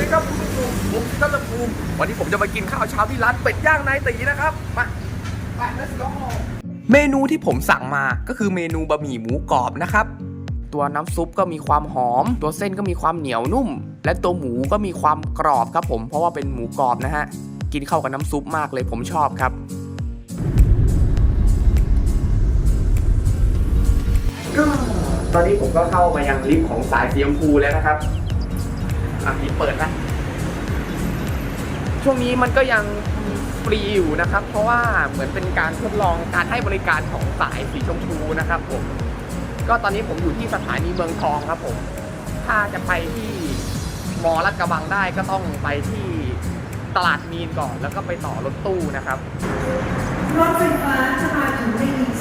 ดีครับคุณผู้ชมผมทัศภูมิวันนี้ผมจะมากินข้าวเช้าที่ร้านเป็ดย่างนายตีนะครับมาไป let's go เมนูที่ผมสั่งมาก็คือเมนูบะหมี่หมูกรอบนะครับ ตัวน้ำซุปก็มีความหอม ตัวเส้นก็มีความเหนียวนุ่ม และตัวหมูก็มีความกรอบครับผมเพราะว่าเป็นหมูกรอบนะฮะกินเข้ากับน้ำซุปมากเลยผมชอบครับ ก็ตอนนี้ผมก็เข้ามายังลิฟต์ของสายสีชมพูแล้วนะครับ อะลิฟต์เปิดนะช่วงนี้มันก็ยังฟรีอยู่นะครับ เพราะว่าเหมือนเป็นการทดลองการให้บริการของสายสีชมพูนะครับผมก็ตอนนี้ผมอยู่ที่สถานีเมืองทองครับผม ถ้าจะไปที่มอลาดกระบังได้ก็ต้องไปที่ตลาดมีนก่อน แล้วก็ไปต่อรถตู้นะครับ รถไฟฟ้าจะมาถึงในอีก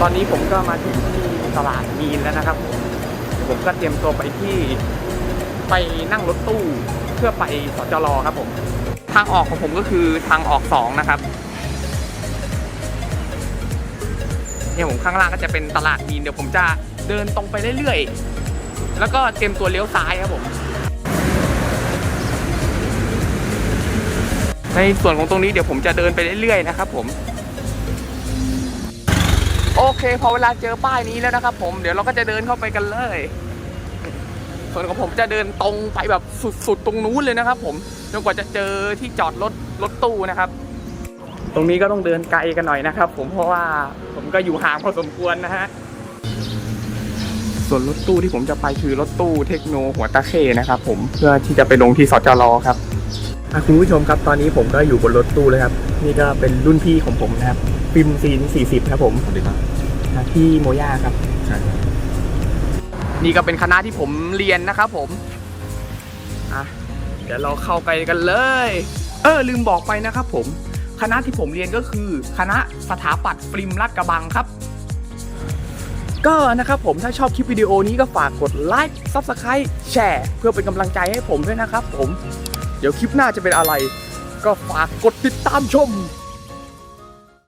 ตอนนี้ผมก็มาถึงที่ตลาดมีนแล้วนะครับ ผมก็เตรียมตัวไปที่ไปนั่งรถตู้เพื่อไปสจรครับผม ทางออกของผมก็คือทางออกสองนะครับเนี่ยผมข้างล่างก็จะเป็นตลาดมีนเดี๋ยวผมจะเดินตรงไปเรื่อยๆ แล้วก็เตรียมตัวเลี้ยวซ้ายครับผม ในส่วนของตรงนี้เดี๋ยวผมจะเดินไปเรื่อยๆนะครับผม เค พอเวลาเจอป้ายนี้แล้วนะครับผมเดี๋ยวเราก็จะเดินเข้าไปกันเลย ส่วนของผมจะเดินตรงไปแบบสุดๆ ตรงนู้นเลยนะครับ ผมจนกว่าจะเจอที่จอดรถรถตู้นะครับ ตรงนี้ก็ต้องเดินไกลกันหน่อยนะครับ ผมเพราะว่าผมก็อยู่ห่างพอสมควรนะฮะส่วนรถตู้ที่ผมจะไปคือรถตู้เทคโนหัวตะเข้นะครับผมเพื่อที่จะไปลงที่สจรครับอะคุณผู้ชมครับตอนนี้ผมก็อยู่บนรถตู้เลยครับ นี่ก็เป็นรุ่นพี่ของผมนะครับฟิล์มซีน40 ครับผมสวัสดีครับอะ ที่โมย่าครับ ใช่ครับ นี่ก็เป็นคณะที่ผมเรียนนะครับผมอะเดี๋ยวเราเข้าไปกันเลย เออลืมบอกไปนะครับผม คณะที่ผมเรียนก็คือ คณะสถาปัตย์ฟิล์มลาดกระบังครับ ก็นะครับผมถ้าชอบคลิปวิดีโอนี้ก็ฝากกดไลค์ Subscribe แชร์ เพื่อเป็นกำลังใจให้ผมด้วยนะครับผม เดี๋ยวคลิปหน้าจะเป็นอะไร ก็ฝากกดติดตามชม